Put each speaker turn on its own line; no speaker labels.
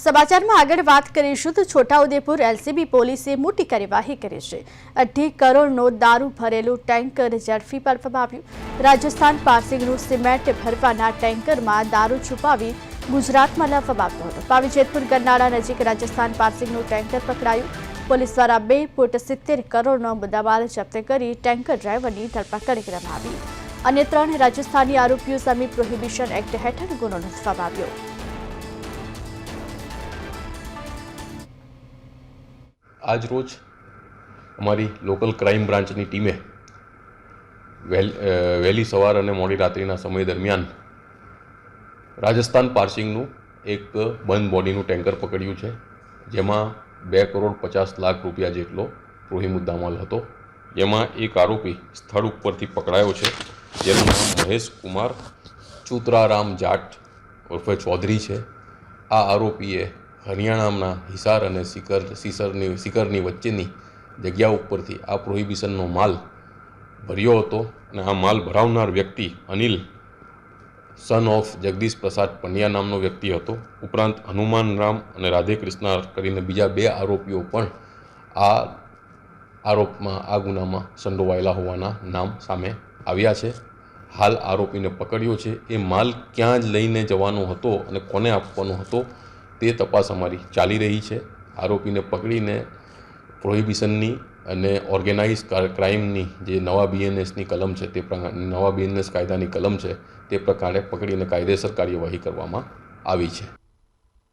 સમાચારમાં આગળ વાત કરીશું તો છોટાઉદેપુર એલસીબી પોલીસે મોટી કાર્યવાહી કરી છે. અઢી કરોડનો દારૂ ભરેલું ટેન્કર ઝડપી પાડવામાં આવ્યું રાજસ્થાન પાર્સિંગનું સિમેન્ટ ભરવાના ટેન્કરમાં દારૂ છુપાવી ગુજરાતમાં લાવવામાં આવ્યો હતો. પાવી જેતપુર ગરનાળા નજીક રાજસ્થાન પાર્સિંગનું ટેન્કર પકડાયું. પોલીસ દ્વારા બે ફૂટ સિત્તેર કરોડનો મુદ્દામાલ જપ્ત કરી ટેન્કર ડ્રાઈવરની ધરપકડ કરવામાં આવી. અને ત્રણ રાજસ્થાની આરોપીઓ સામે પ્રોહિબિશન એક્ટ હેઠળ ગુનો નોંધવામાં આવ્યો.
આજ રોજ અમારી લોકલ ક્રાઇમ બ્રાન્ચની ટીમે વહેલ સવાર અને મોડી રાત્રિના સમય દરમિયાન રાજસ્થાન પાર્સિંગનું એક બંધ બોડીનું ટેન્કર પકડ્યું છે, જેમાં બે કરોડ પચાસ લાખ રૂપિયા જેટલો રોહી મુદ્દામાલ હતો. જેમાં એક આરોપી સ્થળ ઉપરથી પકડાયો છે, જેનું નામ મહેશ કુમાર ચૂતરારામ જાટ ઉર્ફે ચૌધરી છે. આ આરોપીએ હરિયાણાના હિસાર અને સિકર સિસરની સિકરની વચ્ચેની જગ્યા ઉપરથી આ પ્રોહિબિશનનો માલ ભર્યો હતો અને આ માલ ભરાવનાર વ્યક્તિ અનિલ સન ઓફ જગદીશ પ્રસાદ પંડ્યા નામનો વ્યક્તિ હતો. ઉપરાંત હનુમાન રામ અને રાધે કૃષ્ણ કરીને બીજા બે આરોપીઓ પણ આ આરોપમાં, આ ગુનામાં સંડોવાયેલા હોવાના નામ સામે આવ્યા છે. હાલ આરોપીને પકડ્યો છે. એ માલ ક્યાં જ લઈને જવાનો હતો અને કોને આપવાનો હતો? તે તપાસ અમારી ચાલી રહી છે. આરોપીને પકડીને પ્રોહિબિશનની અને ઓર્ગેનાઇઝ ક્રાઇમની જે નવા બીએનએસની કલમ છે તે પ્રકારની નવા બીએનએસ કાયદાની કલમ છે તે પ્રકારે પકડીને કાયદેસર કાર્યવાહી કરવામાં આવી છે.